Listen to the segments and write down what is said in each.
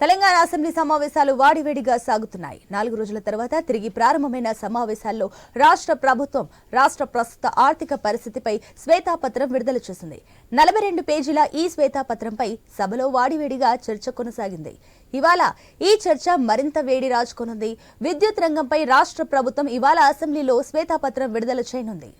Telangana assembly సమావేశాలు వాడివేడిగా సాగుతున్నాయి. నాలుగు రోజుల తర్వాత తిరిగి ప్రారంభమైన సమావేశాల్లో రాష్ట్ర ప్రభుత్వం రాష్ట్ర ప్రస్తుత ఆర్థిక పరిస్థితిపై శ్వేతాపత్రం విడుదల చేసింది. నలభై రెండు పేజీల ఈ శ్వేతాపత్రంపై సభలో వాడివేడిగా చర్చ కొనసాగింది. ఇవాళ ఈ చర్చ మరింత వేడి రాజుకొనుంది. విద్యుత్ రంగంపై రాష్ట్ర ప్రభుత్వం ఇవాళ అసెంబ్లీలో శ్వేతాపత్రం విడుదల చేయనుంది.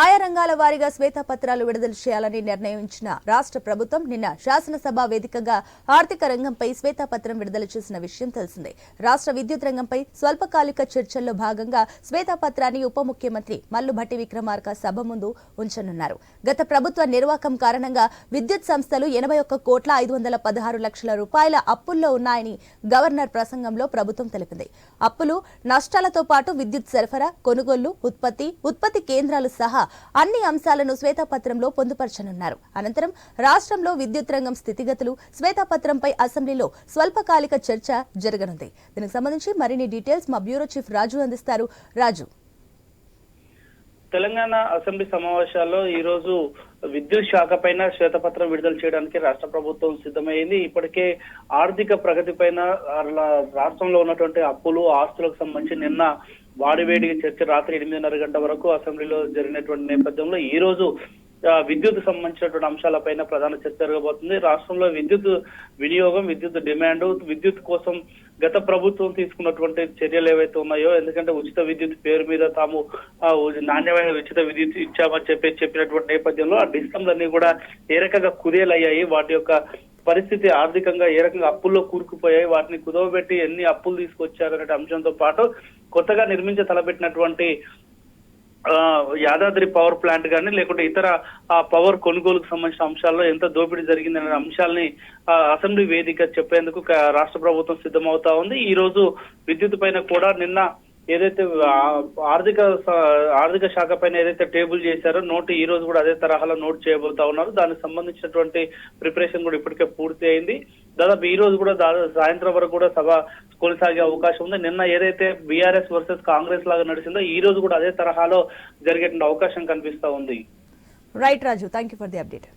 ఆయా రంగాల వారీగా శ్వేతపత్రాలు విడుదల చేయాలని నిర్ణయించిన రాష్ట్ర ప్రభుత్వం నిన్న శాసనసభ వేదికగా ఆర్థిక రంగంపై శ్వేతపత్రం విడుదల చేసిన విషయం తెలిసిందే. రాష్ట్ర విద్యుత్ రంగంపై స్వల్పకాలిక చర్చల్లో భాగంగా శ్వేతపత్రాన్ని ఉప ముఖ్యమంత్రి మల్లుభట్టి విక్రమార్క సభ ముందు ఉంచనున్నారు. గత ప్రభుత్వ నిర్వాకం కారణంగా విద్యుత్ సంస్థలు ఎనభై ఒక్క కోట్ల ఐదు వందల పదహారు లక్షల రూపాయల అప్పుల్లో ఉన్నాయని గవర్నర్ ప్రసంగంలో ప్రభుత్వం తెలిపింది. అప్పులు నష్టాలతో పాటు విద్యుత్ సరఫరా కొనుగోళ్ళు ఉత్పత్తి ఉత్పత్తి కేంద్రాలు సహా అన్ని అంశాలను శ్వేతపత్రంలో పొందుపరచనున్నారు. అనంతరం రాష్ట్రంలో విద్యుత్ రంగం స్థితిగతులు శ్వేతపత్రంపై అసెంబ్లీలో స్వల్పకాలిక చర్చ జరగనుంది. దీనికి సంబంధించి మరిన్ని డీటెయిల్స్ మా బ్యూరో చీఫ్ రాజు అందిస్తారు. రాజు. తెలంగాణ అసెంబ్లీ సమావేశాల్లో ఈ రోజు విద్యుత్ శాఖ పైన శ్వేతపత్రం విడుదల చేయడానికి రాష్ట్ర ప్రభుత్వం సిద్ధమైంది. ఇప్పటికే ఆర్థిక ప్రగతి పైన రాష్ట్రంలో ఉన్నటువంటి అప్పులు ఆస్తులకు సంబంధించి నిన్న వాడివేడి చర్చ రాత్రి ఎనిమిదిన్నర గంట వరకు అసెంబ్లీలో జరిగినటువంటి నేపథ్యంలో ఈ రోజు విద్యుత్ సంబంధించినటువంటి అంశాలపైన ప్రధాన చర్చ జరగబోతుంది. రాష్ట్రంలో విద్యుత్ వినియోగం విద్యుత్ డిమాండ్ విద్యుత్ కోసం గత ప్రభుత్వం తీసుకున్నటువంటి చర్యలు ఏవైతే ఉన్నాయో ఎందుకంటే ఉచిత విద్యుత్ పేరు మీద తాము నాణ్యమైన ఉచిత విద్యుత్ ఇచ్చామని చెప్పి చెప్పినటువంటి నేపథ్యంలో ఆ డిస్కమ్లన్నీ కూడా ఏ రకంగా కుదేలయ్యాయి వాటి యొక్క పరిస్థితి ఆర్థికంగా ఏ రకంగా అప్పుల్లో కూరుకుపోయాయి వాటిని కుదవబెట్టి ఎన్ని అప్పులు తీసుకొచ్చారనే అంశంతో పాటు కొత్తగా నిర్మించ తలపెట్టినటువంటి యాదాద్రి పవర్ ప్లాంట్ కానీ లేకుంటే ఇతర ఆ పవర్ కొనుగోలుకు సంబంధించిన అంశాల్లో ఎంత దోపిడీ జరిగిందనే అంశాలని ఆ, అసెంబ్లీ వేదిక చెప్పేందుకు రాష్ట్ర ప్రభుత్వం సిద్ధమవుతా ఉంది. ఈ రోజు విద్యుత్ పైన కూడా నిన్న ఏదైతే ఆర్థిక ఆర్థిక శాఖ పైన ఏదైతే టేబుల్ చేశారో నోటు ఈ రోజు కూడా అదే తరహాలో నోట్ చేయబోతా ఉన్నారు. దానికి సంబంధించినటువంటి ప్రిపరేషన్ కూడా ఇప్పటికే పూర్తి అయింది. దాదాపు ఈ రోజు కూడా దాదాపు సాయంత్రం వరకు కూడా సభ కొనసాగే అవకాశం ఉంది. నిన్న ఏదైతే బీఆర్ఎస్ వర్సెస్ కాంగ్రెస్ లాగా నడిచిందో ఈ రోజు కూడా అదే తరహాలో జరిగే అవకాశం కనిపిస్తా ఉంది. Right Raju thank for the update